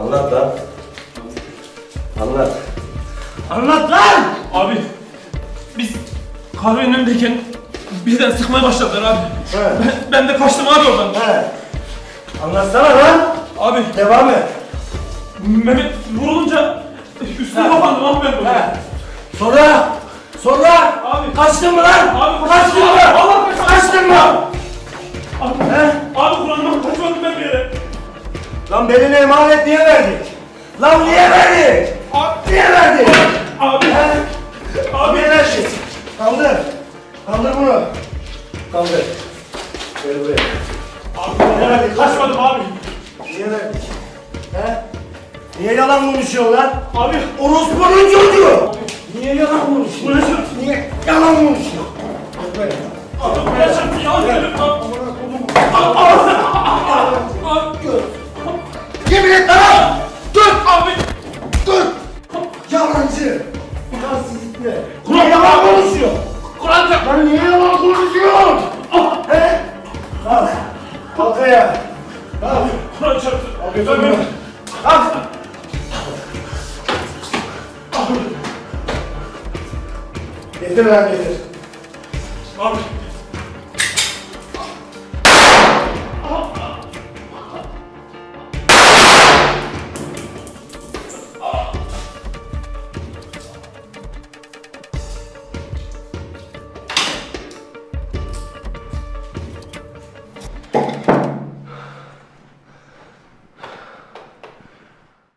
Anlat lan. Anlat. Anlat lan! Abi biz kahvenin önündeyken birden sıkmaya başladılar abi. He. Ben, ben de kaçtım abi oradan. He. Anlatsana lan. Abi Devam et. Mehmet vurulunca üstüne kapandım abi ben. He. Sonra? Sonra? Abi. Kaçtın mı lan? Abi Kaçtın mı? Allah kaçtı. Kaçtın mı? Abi, He? Lan belini emanet niye verdik? Lan niye verdik? Abi. Niye verdik? Abi. He? Abi. Niye verdik? Kaldır. Kaldır bunu. Kaldır. Gel buraya. Abi Niye verdik? kaçmadım abi. Niye verdik? He? Niye yalan konuşuyorsun lan? Abi. Orospu'nun çocuğu! Niye Yemin et lan! Dur abi. Dur! Yalancı! İtme! Kur'an- yalan konuşuyor? Kur'an çarp. Lan niye yalan konuşuyorsun? He? Kalk! Kalk ayağa! Kalk! Kur'an çarptı. Al götür bunu! Kalk! Getir lan getir. Abi